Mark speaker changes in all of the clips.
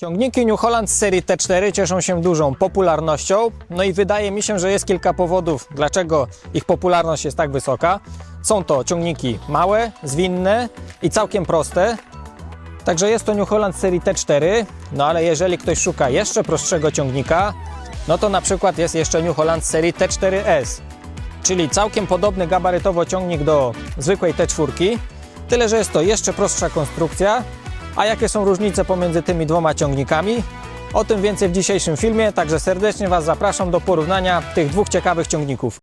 Speaker 1: Ciągniki New Holland z serii T4 cieszą się dużą popularnością, no i wydaje mi się, że jest kilka powodów, dlaczego ich popularność jest tak wysoka. Są to ciągniki małe, zwinne i całkiem proste. Także jest to New Holland z serii T4, no ale jeżeli ktoś szuka jeszcze prostszego ciągnika, no to na przykład jest jeszcze New Holland z serii T4S, czyli całkiem podobny gabarytowo ciągnik do zwykłej T4, tyle że jest to jeszcze prostsza konstrukcja, a jakie są różnice pomiędzy tymi dwoma ciągnikami? O tym więcej w dzisiejszym filmie, także serdecznie Was zapraszam do porównania tych dwóch ciekawych ciągników.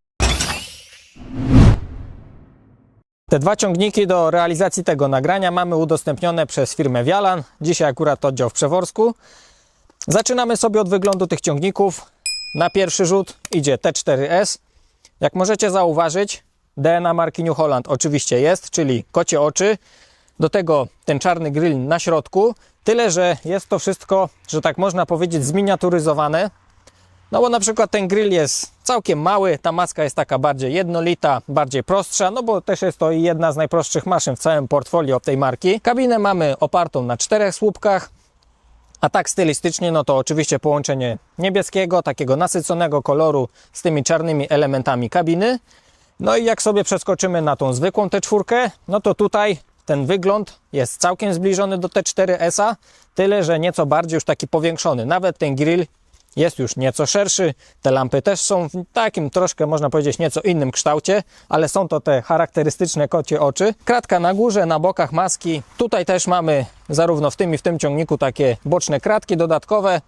Speaker 1: Te dwa ciągniki do realizacji tego nagrania mamy udostępnione przez firmę Wialan. Dzisiaj akurat oddział w Przeworsku. Zaczynamy sobie od wyglądu tych ciągników. Na pierwszy rzut idzie T4S. Jak możecie zauważyć, DNA marki New Holland oczywiście jest, czyli kocie oczy. Do tego ten czarny grill na środku. Tyle, że jest to wszystko, że tak można powiedzieć, zminiaturyzowane. No bo na przykład ten grill jest całkiem mały, ta maska jest taka bardziej jednolita, bardziej prostsza, no bo też jest to jedna z najprostszych maszyn w całym portfolio tej marki. Kabinę mamy opartą na czterech słupkach, a tak stylistycznie, no to oczywiście połączenie niebieskiego, takiego nasyconego koloru z tymi czarnymi elementami kabiny. No i jak sobie przeskoczymy na tą zwykłą T4, no to tutaj ten wygląd jest całkiem zbliżony do T4S-a, tyle że nieco bardziej już taki powiększony. Nawet ten grill jest już nieco szerszy, te lampy też są w takim troszkę można powiedzieć nieco innym kształcie, ale są to te charakterystyczne kocie oczy. Kratka na górze, na bokach maski. Tutaj też mamy zarówno w tym i w tym ciągniku takie boczne kratki dodatkowe.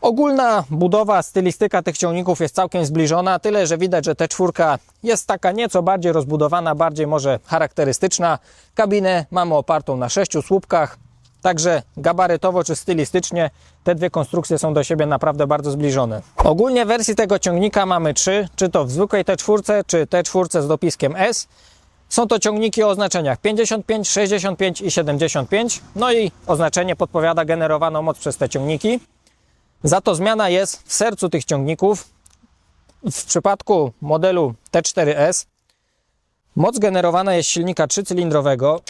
Speaker 1: Ogólna budowa, stylistyka tych ciągników jest całkiem zbliżona, tyle że widać, że T4 jest taka nieco bardziej rozbudowana, bardziej może charakterystyczna. Kabinę mamy opartą na sześciu słupkach, także gabarytowo czy stylistycznie te dwie konstrukcje są do siebie naprawdę bardzo zbliżone. Ogólnie wersji tego ciągnika mamy trzy, czy to w zwykłej T4, czy T4 z dopiskiem S. Są to ciągniki o oznaczeniach 55, 65 i 75, no i oznaczenie podpowiada generowaną moc przez te ciągniki. Za to zmiana jest w sercu tych ciągników. W przypadku modelu T4S moc generowana jest silnika trzycylindrowego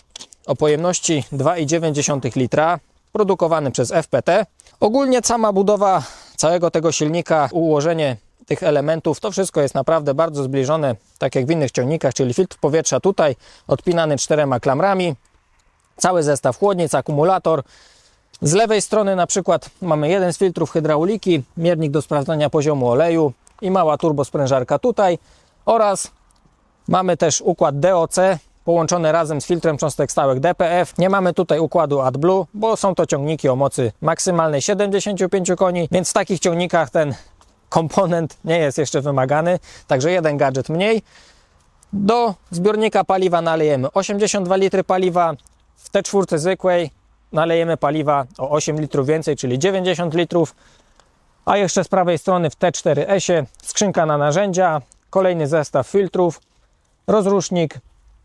Speaker 1: o pojemności 2,9 litra, produkowany przez FPT. Ogólnie sama budowa całego tego silnika, ułożenie tych elementów, to wszystko jest naprawdę bardzo zbliżone, tak jak w innych ciągnikach, czyli filtr powietrza tutaj odpinany czterema klamrami, cały zestaw chłodnic, akumulator, z lewej strony na przykład mamy jeden z filtrów hydrauliki, miernik do sprawdzania poziomu oleju i mała turbosprężarka tutaj oraz mamy też układ DOC połączony razem z filtrem cząstek stałych DPF. Nie mamy tutaj układu AdBlue, bo są to ciągniki o mocy maksymalnej 75 koni, więc w takich ciągnikach ten komponent nie jest jeszcze wymagany, także jeden gadżet mniej. Do zbiornika paliwa nalejemy 82 litry paliwa, w T4 zwykłej nalejemy paliwa o 8 litrów więcej, czyli 90 litrów. A jeszcze z prawej strony w T4S skrzynka na narzędzia, kolejny zestaw filtrów, rozrusznik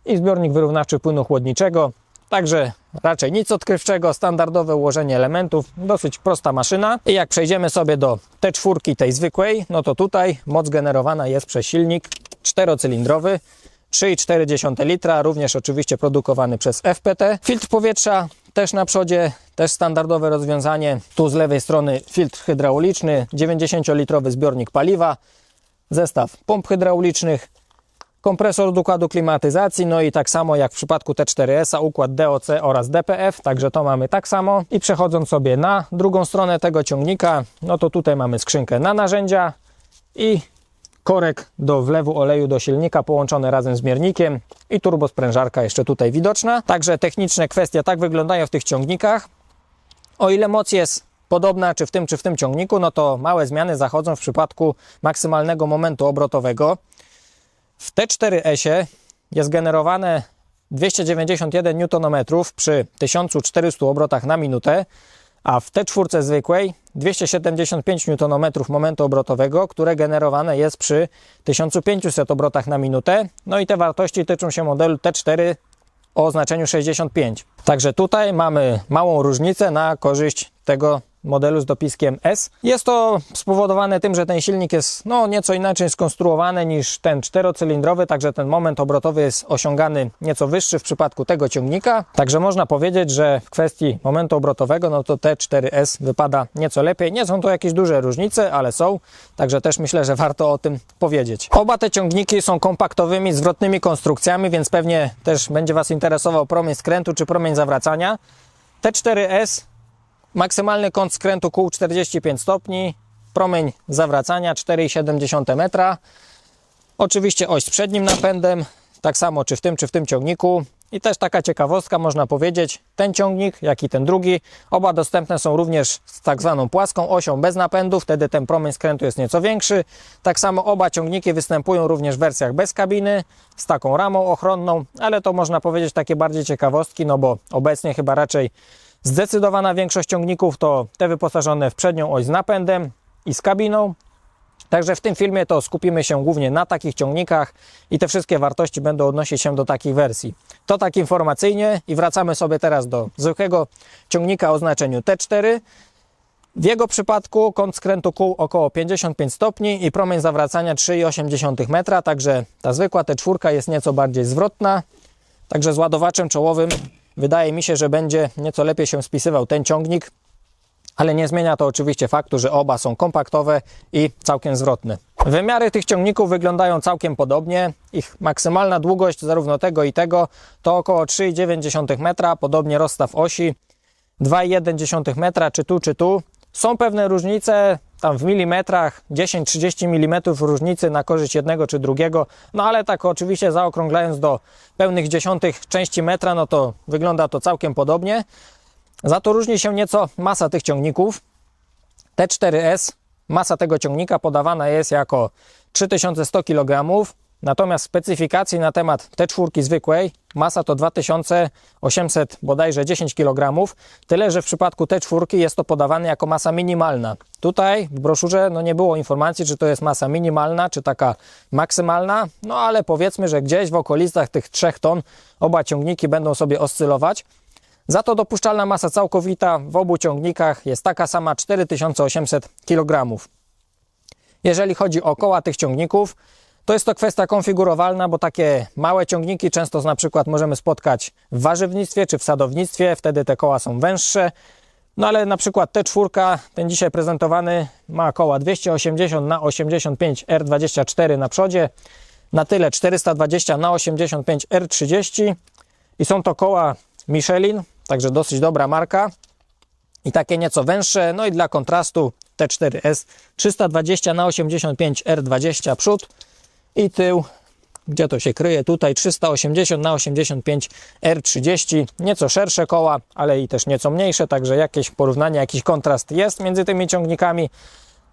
Speaker 1: i zbiornik wyrównawczy płynu chłodniczego. Także raczej nic odkrywczego, standardowe ułożenie elementów, dosyć prosta maszyna. I jak przejdziemy sobie do T4 tej zwykłej, no to tutaj moc generowana jest przez silnik czterocylindrowy 3,4 litra, również oczywiście produkowany przez FPT. Filtr powietrza też na przodzie, też standardowe rozwiązanie. Tu z lewej strony filtr hydrauliczny, 90-litrowy zbiornik paliwa, zestaw pomp hydraulicznych, kompresor do układu klimatyzacji, no i tak samo jak w przypadku T4S, układ DOC oraz DPF, także to mamy tak samo. I przechodząc sobie na drugą stronę tego ciągnika, no to tutaj mamy skrzynkę na narzędzia i korek do wlewu oleju do silnika połączony razem z miernikiem i turbosprężarka jeszcze tutaj widoczna. Także techniczne kwestie tak wyglądają w tych ciągnikach. O ile moc jest podobna czy w tym czy w tym ciągniku, no to małe zmiany zachodzą w przypadku maksymalnego momentu obrotowego. W T4S jest generowane 291 Nm przy 1400 obrotach na minutę, a w T4 zwykłej 275 Nm momentu obrotowego, które generowane jest przy 1500 obrotach na minutę. No i te wartości tyczą się modelu T4 o oznaczeniu 65. Także tutaj mamy małą różnicę na korzyść tego modelu z dopiskiem S. Jest to spowodowane tym, że ten silnik jest no, nieco inaczej skonstruowany niż ten czterocylindrowy, także ten moment obrotowy jest osiągany nieco wyższy w przypadku tego ciągnika. Także można powiedzieć, że w kwestii momentu obrotowego, no to T4S wypada nieco lepiej. Nie są to jakieś duże różnice, ale są, także też myślę, że warto o tym powiedzieć. Oba te ciągniki są kompaktowymi, zwrotnymi konstrukcjami, więc pewnie też będzie Was interesował promień skrętu czy promień zawracania. T4S, maksymalny kąt skrętu kół 45 stopni, promień zawracania 4,7 metra. Oczywiście oś z przednim napędem, tak samo czy w tym, czy w tym ciągniku. I też taka ciekawostka, można powiedzieć, ten ciągnik, jak i ten drugi, oba dostępne są również z tak zwaną płaską osią bez napędu, wtedy ten promień skrętu jest nieco większy. Tak samo oba ciągniki występują również w wersjach bez kabiny, z taką ramą ochronną, ale to można powiedzieć takie bardziej ciekawostki, no bo obecnie chyba raczej zdecydowana większość ciągników to te wyposażone w przednią oś z napędem i z kabiną, Także w tym filmie to skupimy się głównie na takich ciągnikach i te wszystkie wartości będą odnosić się do takich wersji. To tak informacyjnie i wracamy sobie teraz do zwykłego ciągnika o znaczeniu T4. W jego przypadku kąt skrętu kół około 55 stopni i promień zawracania 3,8 metra, także ta zwykła T4 jest nieco bardziej zwrotna. Także z ładowaczem czołowym wydaje mi się, że będzie nieco lepiej się spisywał ten ciągnik, ale nie zmienia to oczywiście faktu, że oba są kompaktowe i całkiem zwrotne. Wymiary tych ciągników wyglądają całkiem podobnie. Ich maksymalna długość zarówno tego i tego to około 3,9 metra, podobnie rozstaw osi 2,1 metra, czy tu, czy tu. Są pewne różnice, tam w milimetrach, 10-30 mm różnicy na korzyść jednego czy drugiego, no ale tak oczywiście zaokrąglając do pełnych dziesiątych części metra, no to wygląda to całkiem podobnie. Za to różni się nieco masa tych ciągników. T4S, masa tego ciągnika podawana jest jako 3100 kg, natomiast specyfikacji na temat T4 zwykłej masa to 2800 bodajże 10 kg, tyle że w przypadku T4 jest to podawane jako masa minimalna. Tutaj w broszurze no nie było informacji, czy to jest masa minimalna, czy taka maksymalna, no ale powiedzmy, że gdzieś w okolicach tych 3 ton oba ciągniki będą sobie oscylować. Za to dopuszczalna masa całkowita w obu ciągnikach jest taka sama 4800 kg. Jeżeli chodzi o koła tych ciągników, to jest to kwestia konfigurowalna, bo takie małe ciągniki często na przykład możemy spotkać w warzywnictwie czy w sadownictwie, wtedy te koła są węższe. No ale na przykład T4, ten dzisiaj prezentowany, ma koła 280 na 85 R24 na przodzie, na tyle 420 na 85 R30 i są to koła Michelin, Także dosyć dobra marka i takie nieco węższe. No i dla kontrastu T4S 320 na 85 R20 przód i tył. Gdzie to się kryje? Tutaj 380 na 85 R30. Nieco szersze koła, ale i też nieco mniejsze, także jakieś porównanie, jakiś kontrast jest między tymi ciągnikami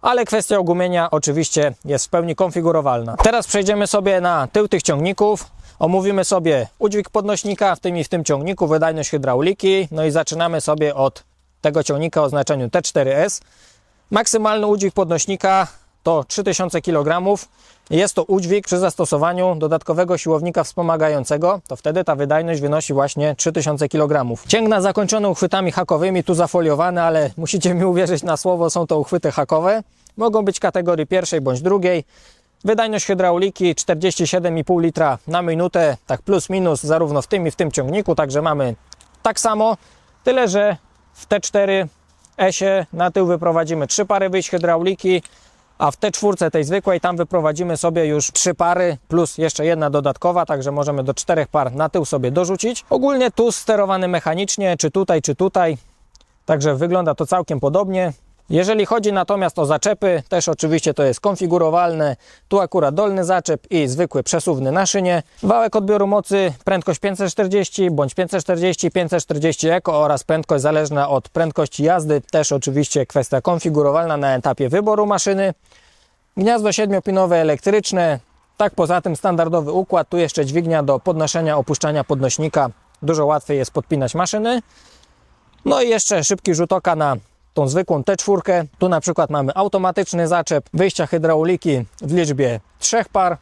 Speaker 1: ale kwestia ogumienia oczywiście jest w pełni konfigurowalna. Teraz przejdziemy sobie na tył tych ciągników. Omówimy sobie udźwig podnośnika, w tym i w tym ciągniku, wydajność hydrauliki, no i zaczynamy sobie od tego ciągnika o znaczeniu T4S. Maksymalny udźwig podnośnika to 3000 kg. Jest to udźwig przy zastosowaniu dodatkowego siłownika wspomagającego, to wtedy ta wydajność wynosi właśnie 3000 kg. Cięgna zakończony uchwytami hakowymi, tu zafoliowane, ale musicie mi uwierzyć na słowo, są to uchwyty hakowe. Mogą być kategorii pierwszej bądź drugiej. Wydajność hydrauliki 47,5 litra na minutę, tak plus minus zarówno w tym i w tym ciągniku, także mamy tak samo, tyle że w T4 S-ie na tył wyprowadzimy trzy pary wyjść hydrauliki, a w T4 tej zwykłej tam wyprowadzimy sobie już trzy pary plus jeszcze jedna dodatkowa, także możemy do czterech par na tył sobie dorzucić. Ogólnie tu sterowany mechanicznie, czy tutaj, czy tutaj, także wygląda to całkiem podobnie. Jeżeli chodzi natomiast o zaczepy, też oczywiście to jest konfigurowalne. Tu akurat dolny zaczep i zwykły przesuwny na szynie. Wałek odbioru mocy, prędkość 540 bądź 540, 540 eko oraz prędkość zależna od prędkości jazdy. Też oczywiście kwestia konfigurowalna na etapie wyboru maszyny. Gniazdo 7-pinowe elektryczne. Tak poza tym standardowy układ. Tu jeszcze dźwignia do podnoszenia, opuszczania podnośnika. Dużo łatwiej jest podpinać maszyny. No i jeszcze szybki rzut oka na tą zwykłą T4. Tu na przykład mamy automatyczny zaczep, wyjścia hydrauliki w liczbie trzech par,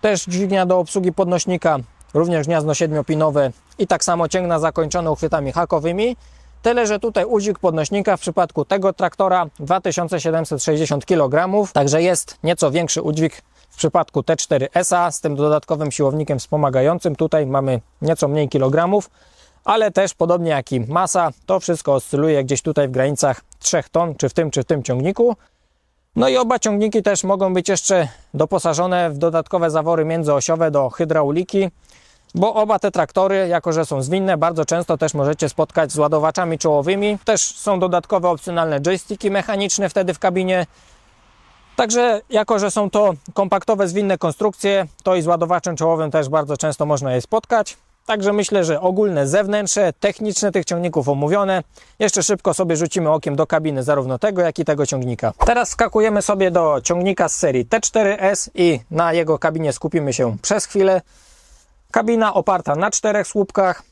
Speaker 1: też dźwignia do obsługi podnośnika, również gniazdo siedmiopinowe i tak samo cięgna zakończone uchwytami hakowymi. Tyle, że tutaj udźwig podnośnika w przypadku tego traktora 2760 kg, także jest nieco większy udźwig w przypadku T4SA z tym dodatkowym siłownikiem wspomagającym. Tutaj mamy nieco mniej kilogramów, ale też podobnie jak i masa, to wszystko oscyluje gdzieś tutaj w granicach 3 ton, czy w tym, czy w tym ciągniku. No i oba ciągniki też mogą być jeszcze doposażone w dodatkowe zawory międzyosiowe do hydrauliki, bo oba te traktory, jako że są zwinne, bardzo często też możecie spotkać z ładowaczami czołowymi. Też są dodatkowe opcjonalne joysticki mechaniczne wtedy w kabinie. Także jako, że są to kompaktowe, zwinne konstrukcje, to i z ładowaczem czołowym też bardzo często można je spotkać. Także myślę, że ogólne zewnętrzne, techniczne tych ciągników omówione. Jeszcze szybko sobie rzucimy okiem do kabiny zarówno tego, jak i tego ciągnika. Teraz skakujemy sobie do ciągnika z serii T4S i na jego kabinie skupimy się przez chwilę. Kabina oparta na czterech słupkach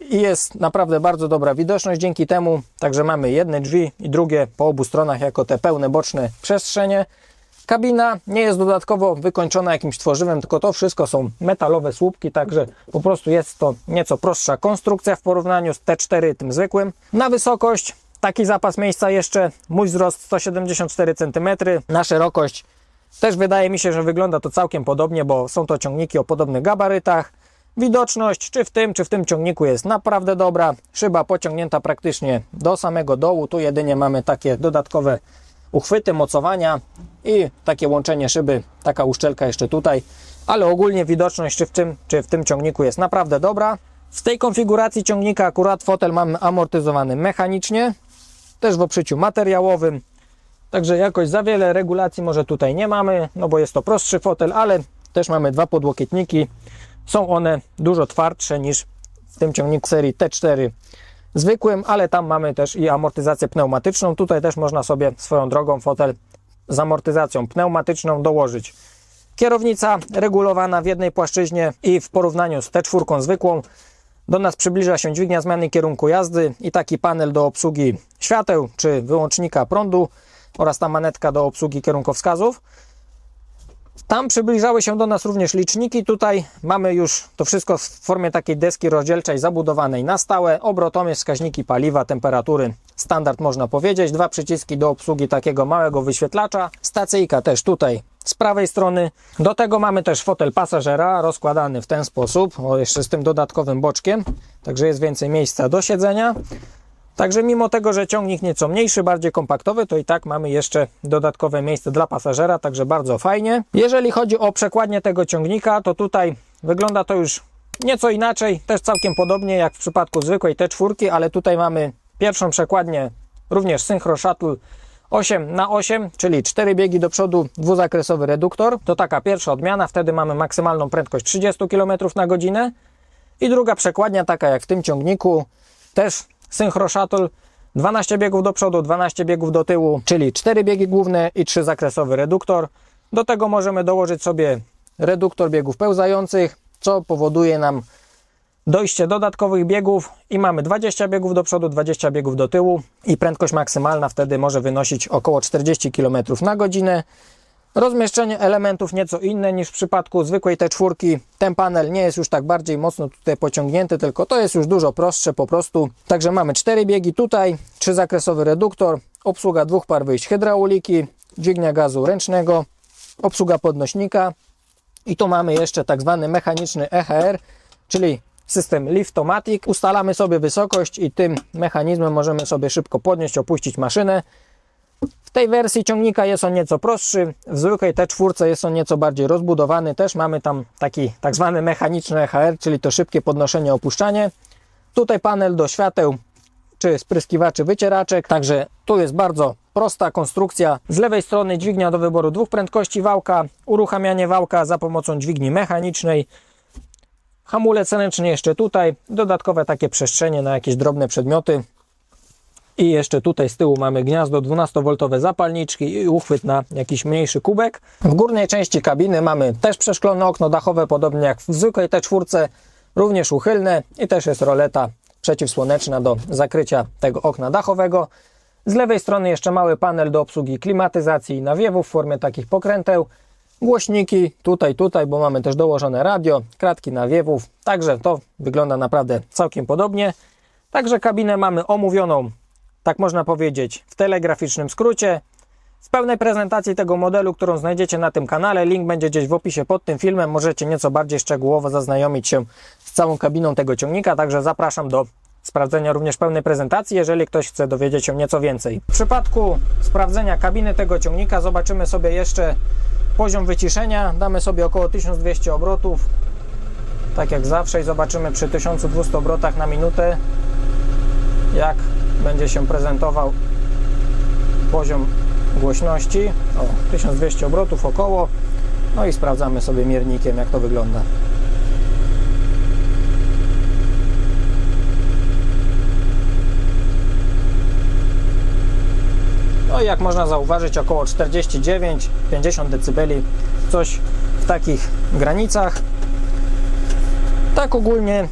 Speaker 1: i jest naprawdę bardzo dobra widoczność dzięki temu. Także mamy jedne drzwi i drugie po obu stronach jako te pełne boczne przestrzenie. Kabina nie jest dodatkowo wykończona jakimś tworzywem, tylko to wszystko są metalowe słupki, także po prostu jest to nieco prostsza konstrukcja w porównaniu z T4 tym zwykłym. Na wysokość taki zapas miejsca jeszcze, mój wzrost 174 cm, na szerokość też wydaje mi się, że wygląda to całkiem podobnie, bo są to ciągniki o podobnych gabarytach. Widoczność czy w tym, czy w tym ciągniku jest naprawdę dobra. Szyba pociągnięta praktycznie do samego dołu. Tu jedynie mamy takie dodatkowe uchwyty, mocowania i takie łączenie szyby, taka uszczelka jeszcze tutaj. Ale ogólnie widoczność czy w tym, czy w tym ciągniku jest naprawdę dobra. W tej konfiguracji ciągnika akurat fotel mamy amortyzowany mechanicznie, też w oprzyciu materiałowym. Także jakoś za wiele regulacji może tutaj nie mamy, no bo jest to prostszy fotel, ale też mamy dwa podłokietniki. Są one dużo twardsze niż w tym ciągniku serii T4 zwykłym, ale tam mamy też i amortyzację pneumatyczną. Tutaj też można sobie swoją drogą fotel z amortyzacją pneumatyczną dołożyć. Kierownica regulowana w jednej płaszczyźnie i w porównaniu z T4 zwykłą do nas przybliża się dźwignia zmiany kierunku jazdy i taki panel do obsługi świateł czy wyłącznika prądu oraz ta manetka do obsługi kierunkowskazów. Tam przybliżały się do nas również liczniki. Tutaj mamy już to wszystko w formie takiej deski rozdzielczej zabudowanej na stałe. Obrotomierz, wskaźniki paliwa, temperatury, standard można powiedzieć. Dwa przyciski do obsługi takiego małego wyświetlacza. Stacyjka też tutaj z prawej strony. Do tego mamy też fotel pasażera rozkładany w ten sposób, o jeszcze z tym dodatkowym boczkiem. Także jest więcej miejsca do siedzenia. Także mimo tego, że ciągnik nieco mniejszy, bardziej kompaktowy, to i tak mamy jeszcze dodatkowe miejsce dla pasażera, także bardzo fajnie. Jeżeli chodzi o przekładnię tego ciągnika, to tutaj wygląda to już nieco inaczej, też całkiem podobnie jak w przypadku zwykłej T4, ale tutaj mamy pierwszą przekładnię również Synchro Shuttle 8 na 8, czyli 4 biegi do przodu, dwuzakresowy reduktor. To taka pierwsza odmiana, wtedy mamy maksymalną prędkość 30 km na godzinę. I druga przekładnia, taka jak w tym ciągniku, też Synchro Shuttle 12 biegów do przodu, 12 biegów do tyłu, czyli 4 biegi główne i 3 zakresowy reduktor. Do tego możemy dołożyć sobie reduktor biegów pełzających, co powoduje nam dojście dodatkowych biegów i mamy 20 biegów do przodu, 20 biegów do tyłu i prędkość maksymalna wtedy może wynosić około 40 km na godzinę. Rozmieszczenie elementów nieco inne niż w przypadku zwykłej T4. Ten panel nie jest już tak bardziej mocno tutaj pociągnięty, tylko to jest już dużo prostsze po prostu. Także mamy cztery biegi tutaj, trzyzakresowy reduktor, obsługa dwóch par wyjść hydrauliki, dźwignia gazu ręcznego, obsługa podnośnika i tu mamy jeszcze tak zwany mechaniczny EHR, czyli system Liftomatic. Ustalamy sobie wysokość i tym mechanizmem możemy sobie szybko podnieść, opuścić maszynę. W tej wersji ciągnika jest on nieco prostszy, w zwykłej T4 jest on nieco bardziej rozbudowany. Też mamy tam taki tak zwany mechaniczny EHR, czyli to szybkie podnoszenie, opuszczanie. Tutaj panel do świateł czy spryskiwaczy wycieraczek, także tu jest bardzo prosta konstrukcja. Z lewej strony dźwignia do wyboru dwóch prędkości wałka, uruchamianie wałka za pomocą dźwigni mechanicznej, hamulec ręczny jeszcze tutaj, dodatkowe takie przestrzenie na jakieś drobne przedmioty. I jeszcze tutaj z tyłu mamy gniazdo 12V zapalniczki i uchwyt na jakiś mniejszy kubek. W górnej części kabiny mamy też przeszklone okno dachowe, podobnie jak w zwykłej T4, również uchylne i też jest roleta przeciwsłoneczna do zakrycia tego okna dachowego. Z lewej strony jeszcze mały panel do obsługi klimatyzacji i nawiewów w formie takich pokręteł. Głośniki tutaj, tutaj, bo mamy też dołożone radio, kratki nawiewów, także to wygląda naprawdę całkiem podobnie. Także kabinę mamy omówioną, tak można powiedzieć, w telegraficznym skrócie. W pełnej prezentacji tego modelu, którą znajdziecie na tym kanale, link będzie gdzieś w opisie pod tym filmem. Możecie nieco bardziej szczegółowo zaznajomić się z całą kabiną tego ciągnika, także zapraszam do sprawdzenia również pełnej prezentacji, jeżeli ktoś chce dowiedzieć się nieco więcej. W przypadku sprawdzenia kabiny tego ciągnika zobaczymy sobie jeszcze poziom wyciszenia. Damy sobie około 1200 obrotów, tak jak zawsze i zobaczymy przy 1200 obrotach na minutę, jak będzie się prezentował poziom głośności. O, 1200 obrotów około. No i sprawdzamy sobie miernikiem, jak to wygląda. No i jak można zauważyć, około 49-50 dB, coś w takich granicach. Tak ogólnie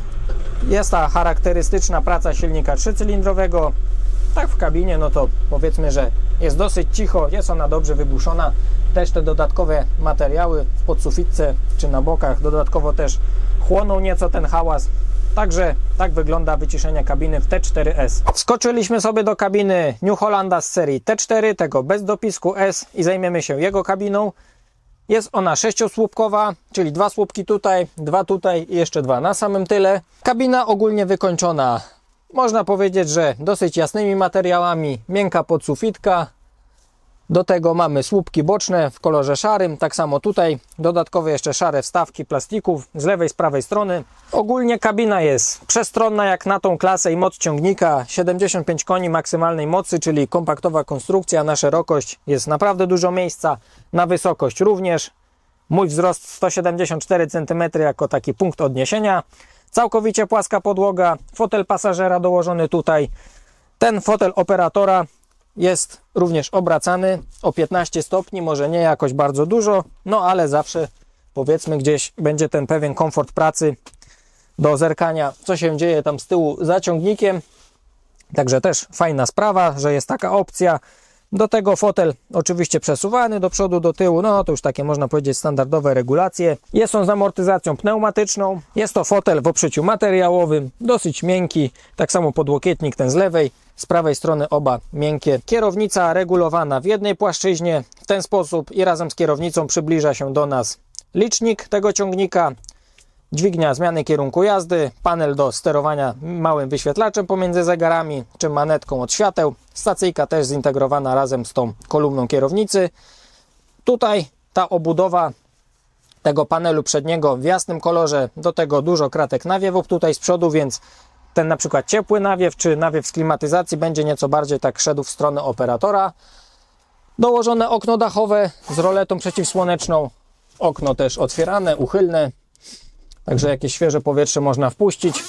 Speaker 1: jest ta charakterystyczna praca silnika trzycylindrowego. Tak w kabinie, no to powiedzmy, że jest dosyć cicho, jest ona dobrze wybuszona. Też te dodatkowe materiały w podsufitce czy na bokach dodatkowo też chłoną nieco ten hałas. Także tak wygląda wyciszenie kabiny w T4S. Wskoczyliśmy sobie do kabiny New Hollanda z serii T4, tego bez dopisku S i zajmiemy się jego kabiną. Jest ona sześciosłupkowa, czyli dwa słupki tutaj, dwa tutaj i jeszcze dwa na samym tyle. Kabina ogólnie wykończona, można powiedzieć, że dosyć jasnymi materiałami, miękka podsufitka. Do tego mamy słupki boczne w kolorze szarym, tak samo tutaj. Dodatkowe jeszcze szare wstawki plastików z lewej, z prawej strony. Ogólnie kabina jest przestronna jak na tą klasę i moc ciągnika. 75 koni maksymalnej mocy, czyli kompaktowa konstrukcja. Na szerokość jest naprawdę dużo miejsca, na wysokość również. Mój wzrost 174 cm jako taki punkt odniesienia. Całkowicie płaska podłoga, fotel pasażera dołożony tutaj. Ten fotel operatora jest również obracany o 15 stopni, może nie jakoś bardzo dużo, no ale zawsze powiedzmy gdzieś będzie ten pewien komfort pracy do zerkania, co się dzieje tam z tyłu za ciągnikiem. Także też fajna sprawa, że jest taka opcja. Do tego fotel oczywiście przesuwany do przodu, do tyłu, no to już takie można powiedzieć standardowe regulacje. Jest on z amortyzacją pneumatyczną. Jest to fotel w oprzyciu materiałowym, dosyć miękki. Tak samo podłokietnik ten z lewej, z prawej strony oba miękkie. Kierownica regulowana w jednej płaszczyźnie. W ten sposób i razem z kierownicą przybliża się do nas licznik tego ciągnika. Dźwignia zmiany kierunku jazdy, panel do sterowania małym wyświetlaczem pomiędzy zegarami czy manetką od świateł. Stacyjka też zintegrowana razem z tą kolumną kierownicy. Tutaj ta obudowa tego panelu przedniego w jasnym kolorze, do tego dużo kratek nawiewów tutaj z przodu, więc ten na przykład ciepły nawiew czy nawiew z klimatyzacji będzie nieco bardziej tak szedł w stronę operatora. Dołożone okno dachowe z roletą przeciwsłoneczną, okno też otwierane, uchylne, Także jakieś świeże powietrze można wpuścić.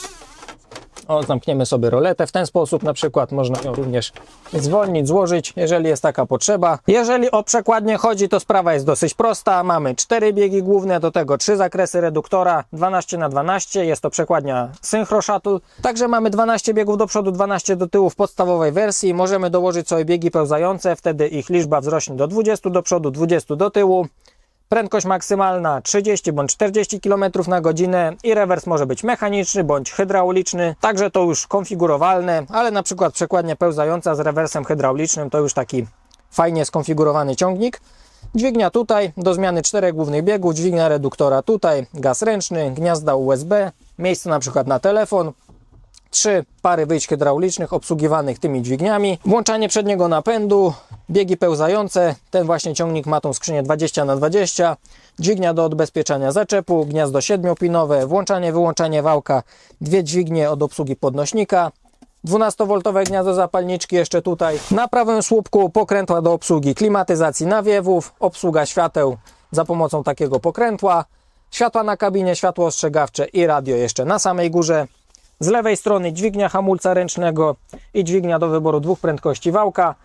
Speaker 1: O, zamkniemy sobie roletę. W ten sposób na przykład można ją również zwolnić, złożyć, jeżeli jest taka potrzeba. Jeżeli o przekładnię chodzi, to sprawa jest dosyć prosta. Mamy cztery biegi główne, do tego trzy zakresy reduktora 12 na 12 Jest to przekładnia Synchro Shuttle. Także mamy 12 biegów do przodu, 12 do tyłu w podstawowej wersji. Możemy dołożyć sobie biegi pełzające, wtedy ich liczba wzrośnie do 20 do przodu, 20 do tyłu. Prędkość maksymalna 30 bądź 40 km na godzinę i rewers może być mechaniczny bądź hydrauliczny, także to już konfigurowalne, ale na przykład przekładnia pełzająca z rewersem hydraulicznym to już taki fajnie skonfigurowany ciągnik. Dźwignia tutaj do zmiany czterech głównych biegów, dźwignia reduktora tutaj, gaz ręczny, gniazda USB, miejsce na przykład na telefon, trzy pary wyjść hydraulicznych obsługiwanych tymi dźwigniami, włączanie przedniego napędu, biegi pełzające, ten właśnie ciągnik ma tą skrzynię 20 na 20 dźwignia do odbezpieczania zaczepu, gniazdo 7-pinowe, włączanie, wyłączanie wałka, dwie dźwignie od obsługi podnośnika, 12V gniazdo zapalniczki jeszcze tutaj. Na prawym słupku pokrętła do obsługi klimatyzacji nawiewów, obsługa świateł za pomocą takiego pokrętła, światła na kabinie, światło ostrzegawcze i radio jeszcze na samej górze. Z lewej strony dźwignia hamulca ręcznego i dźwignia do wyboru dwóch prędkości wałka.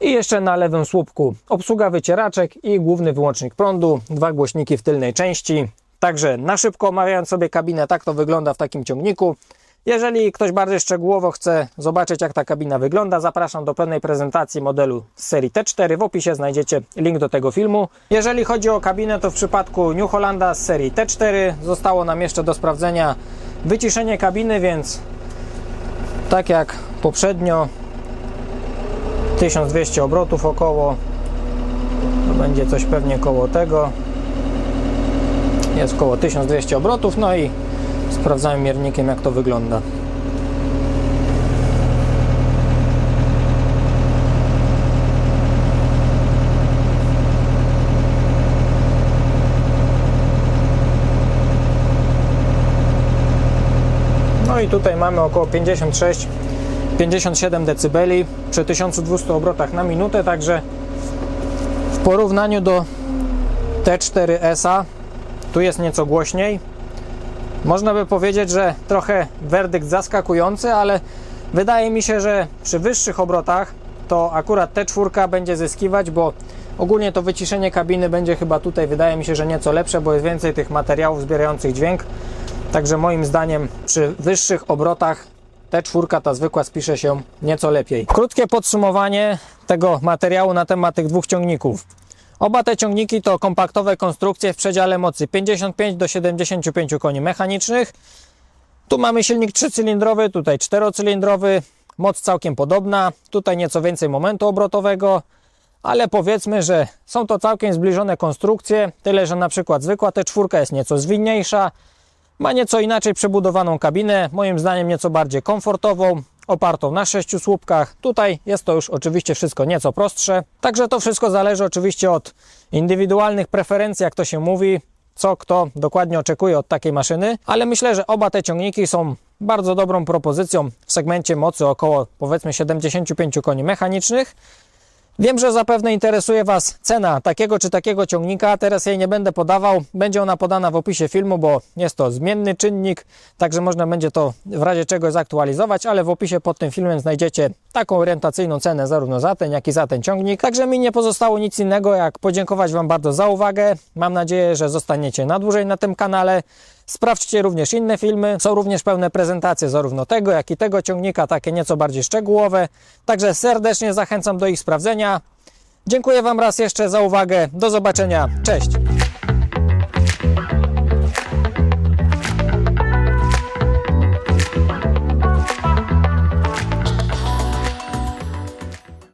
Speaker 1: I jeszcze na lewym słupku obsługa wycieraczek i główny wyłącznik prądu, dwa głośniki w tylnej części. Także na szybko omawiając sobie kabinę, tak to wygląda w takim ciągniku. Jeżeli ktoś bardziej szczegółowo chce zobaczyć jak ta kabina wygląda, zapraszam do pełnej prezentacji modelu z serii T4. W opisie znajdziecie link do tego filmu. Jeżeli chodzi o kabinę, to w przypadku New Hollanda z serii T4 zostało nam jeszcze do sprawdzenia wyciszenie kabiny, więc tak jak poprzednio 1200 obrotów około. To będzie coś pewnie koło tego. Jest około 1200 obrotów no i sprawdzamy miernikiem jak to wygląda No i tutaj mamy około 56 57 dB przy 1200 obrotach na minutę, także w porównaniu do T4S tu jest nieco głośniej. Można by powiedzieć, że trochę werdykt zaskakujący, ale wydaje mi się, że przy wyższych obrotach to akurat T4 będzie zyskiwać, bo ogólnie to wyciszenie kabiny będzie chyba tutaj, wydaje mi się, że nieco lepsze, bo jest więcej tych materiałów zbierających dźwięk. Także moim zdaniem przy wyższych obrotach T4 ta zwykła spisze się nieco lepiej. Krótkie podsumowanie tego materiału na temat tych dwóch ciągników. Oba te ciągniki to kompaktowe konstrukcje w przedziale mocy 55 do 75 koni mechanicznych. Tu mamy silnik trzycylindrowy, tutaj czterocylindrowy, moc całkiem podobna, tutaj nieco więcej momentu obrotowego, ale powiedzmy, że są to całkiem zbliżone konstrukcje, tyle że na przykład zwykła T4 jest nieco zwinniejsza, ma nieco inaczej przebudowaną kabinę, moim zdaniem nieco bardziej komfortową, opartą na sześciu słupkach. Tutaj jest to już oczywiście wszystko nieco prostsze. Także to wszystko zależy oczywiście od indywidualnych preferencji, jak to się mówi, co kto dokładnie oczekuje od takiej maszyny, ale myślę, że oba te ciągniki są bardzo dobrą propozycją w segmencie mocy około powiedzmy 75 koni mechanicznych. Wiem, że zapewne interesuje Was cena takiego czy takiego ciągnika. Teraz jej nie będę podawał. Będzie ona podana w opisie filmu, bo jest to zmienny czynnik, także można będzie to w razie czego zaktualizować, ale w opisie pod tym filmem znajdziecie taką orientacyjną cenę zarówno za ten, jak i za ten ciągnik. Także mi nie pozostało nic innego, jak podziękować Wam bardzo za uwagę. Mam nadzieję, że zostaniecie na dłużej na tym kanale. Sprawdźcie również inne filmy. Są również pełne prezentacje zarówno tego, jak i tego ciągnika, takie nieco bardziej szczegółowe. Także serdecznie zachęcam do ich sprawdzenia. Dziękuję Wam raz jeszcze za uwagę. Do zobaczenia. Cześć.